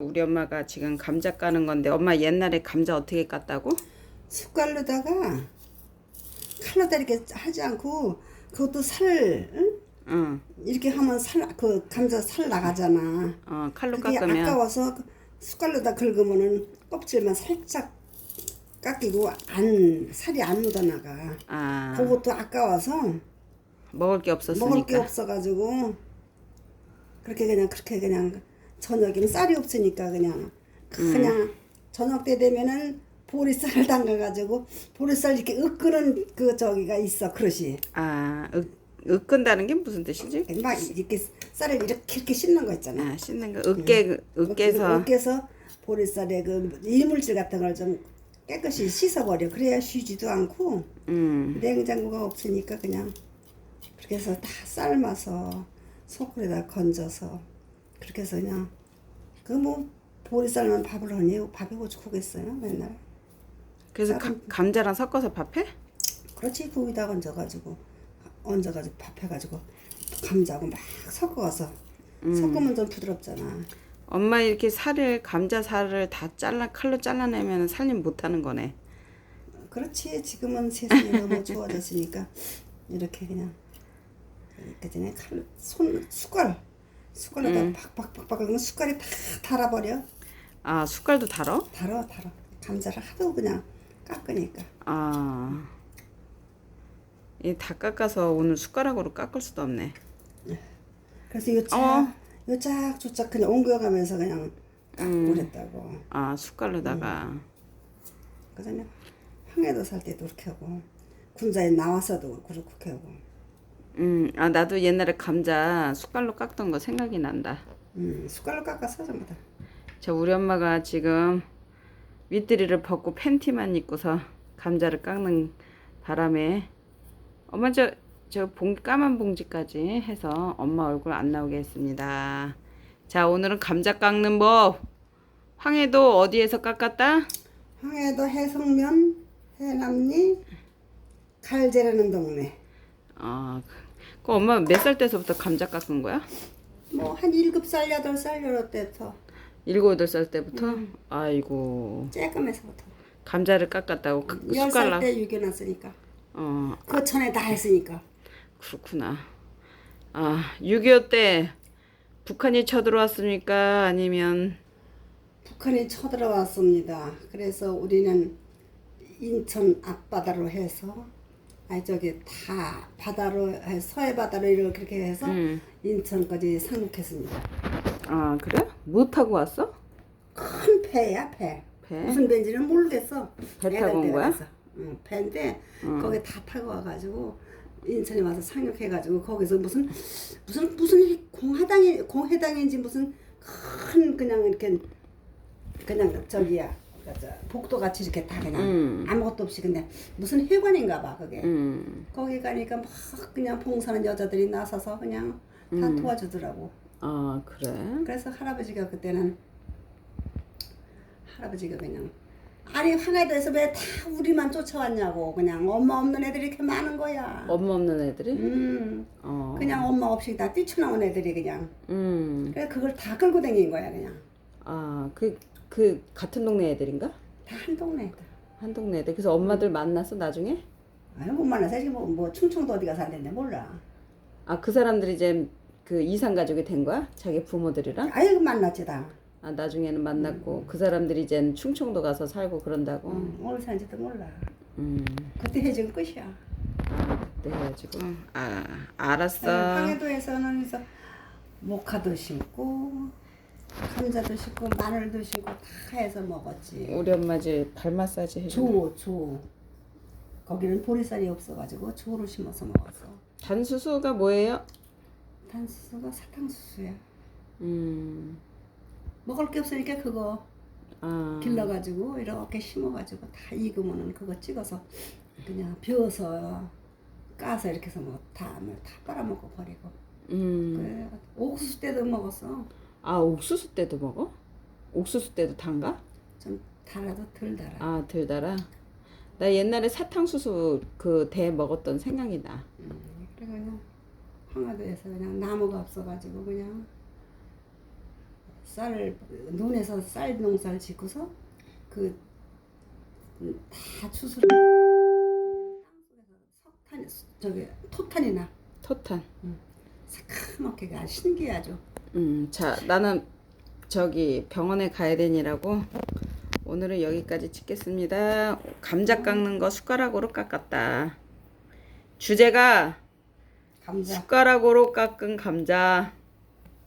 우리 엄마가 지금 감자 까는 건데 엄마 옛날에 감자 어떻게 깠다고? 숟갈로다가 칼로다 이렇게 하지 않고 그것도 살 응? 응. 이렇게 하면 살 그 감자 살 나가잖아. 어, 칼로 깎으면 아까워서 그 숟갈로다 긁으면은 껍질만 살짝 깎이고 안 살이 안 묻어나가. 아 그것도 아까워서 먹을 게 없었으니까. 먹을 게 없어가지고 그렇게 그냥 그렇게 그냥 저녁에는 쌀이 없으니까 그냥 그냥 저녁 때 되면은 보리쌀을 담가가지고 보리쌀 이렇게 으끄는 그 저기가 있어 그릇이 아, 으, 으끈다는 게 무슨 뜻이지? 막 이렇게 쌀을 이렇게 이렇게 씻는 거 있잖아. 아, 씻는 거 으깨 으깨서 으깨서 보리쌀에 그 이물질 같은 걸 좀 깨끗이 씻어버려. 그래야 쉬지도 않고 음. 냉장고가 없으니까 그냥 그렇게 해서 다 삶아서 소쿠리에다 건져서 그렇게 해서 그냥 그뭐 보리쌀만 밥을 하니 밥에 고추 구겠어요 맨날? 그래서 가, 감자랑 섞어서 밥해? 그렇지 거기다 얹어가지고 얹어가지고 밥해가지고 감자하고 막 섞어서. 섞으면 좀 부드럽잖아. 엄마 이렇게 살을 감자 살을 다 잘라 칼로 잘라내면 살림 못 하는 거네. 그렇지 지금은 세상이 너무 좋아졌으니까. 이렇게 그냥 그 전에 칼 손 숟갈 숟갈에다 팍팍팍팍 그러면 숟갈이 다 달아버려 아, 숟갈도 달어? 달아 달아 감자를 하도 그냥 깎으니까 아. 이다 깎아서 오늘 숟가락으로 깎을 수도 없네. 그래서 요짝 어. 요짝 조짝 그냥 옮겨가면서 그냥 깎고 그랬다고 아, 숟갈로다가. 그 전에 황해도 살 때도 그렇게 하고 군자에 나와서도 그렇게 하고 음, 아 나도 옛날에 감자 숟갈로 깎던 거 생각이 난다. 음, 숟갈로 깎아서 전부 다 저 우리 엄마가 지금 윗다리를 벗고 팬티만 입고서 감자를 깎는 바람에 엄마 저 저 봉 까만 봉지까지 해서 엄마 얼굴 안 나오게 했습니다. 자 오늘은 감자 깎는 법. 황해도 어디에서 깎았다? 황해도 해성면 해남리 갈제라는 동네 아, 그, 그 엄마 몇 살 때서부터 감자 깎은 거야? 뭐 한 일곱 살 여덟 살 요럴 때부터 일곱 여덟 살 때부터? 아이고 쬐끔해서부터 감자를 깎았다고 그 열 숟갈로. 살때 유견했으니까 어, 그 전에 다 했으니까 그렇구나. 아, 6.25때 북한이 쳐들어왔습니까? 아니면 북한이 쳐들어왔습니다. 그래서 우리는 인천 앞바다로 해서 아니 저기 다 바다로 해- 서해 바다로 이렇게 해서 음. 인천까지 상륙했습니다. 아 그래? 뭐 타고 왔어? 큰 배야 배. 배? 무슨 배인지는 모르겠어. 배 타고 온 거야? 응, 배인데 거기 다 타고 와가지고 인천에 와서 상륙해가지고 거기서 무슨 무슨 무슨 공화당이 공회당인지 무슨 큰 그냥 이렇게 그냥 저기야 저 복도 같이 이렇게 다 그냥 음. 아무것도 없이 근데 무슨 회관인가 봐 그게 음. 거기 가니까 막 그냥 봉사하는 여자들이 나서서 그냥 다 도와주더라고 아 그래? 그래서 할아버지가 그때는 할아버지가 그냥 아니 황해도에서 왜 다 우리만 쫓아왔냐고 그냥 엄마 없는 애들이 이렇게 많은 거야. 엄마 없는 애들이? 음 어. 그냥 엄마 없이 다 뛰쳐나온 애들이 그냥 음. 그래 그걸 다 끌고 다닌 거야 그냥 아그 그 같은 동네 애들인가? 다 한 동네 애들. 한 동네 애들. 그래서 엄마들 만났어 나중에? 아유 못 만나서 지금 뭐, 뭐 충청도 어디가 산다는데 몰라. 아 그 사람들이 이제 그 이산 가족이 된 거야? 자기 부모들이랑? 아유 만났지 다. 아 나중에는 만났고 그 사람들이 이제 충청도 가서 살고 그런다고. 응, 어디 사는지도 몰라. 음. 그때 해지고 끝이야. 아 그때 해가지고. 아 알았어. 황해도에서는 그래서 모카도 심고 감자도 심고 마늘도 심고 다 해서 먹었지. 우리 엄마 이제 발 마사지 해줘. 조, 조. 거기는 보리쌀이 없어가지고 조를 심어서 먹었어. 단수수가 뭐예요? 단수수가 사탕수수야. 음. 먹을 게 없으니까 그거 아. 길러가지고 이렇게 심어가지고 다 익으면은 그거 찍어서 그냥 비워서 까서 이렇게 해서 뭐 다, 다 빨아먹고 버리고. 음. 그래. 옥수수 때도 먹었어. 아 옥수수 때도 먹어? 옥수수 때도 단가? 좀 달아도 덜 달아. 아 덜 달아. 나 옛날에 사탕수수 그 대 먹었던 생각이 나. 그래 그냥 황화도에서 그냥 나무가 없어가지고 그냥 쌀 논에서 쌀 농사를 짓고서 그다 추수를 석탄 저기 토탄이나 토탄. 새카맣게 아주 신기하죠. 음, 자, 나는 저기 병원에 가야 되니라고 오늘은 여기까지 찍겠습니다. 감자 깎는 거 숟가락으로 깎았다. 주제가 감자 숟가락으로 깎은 감자.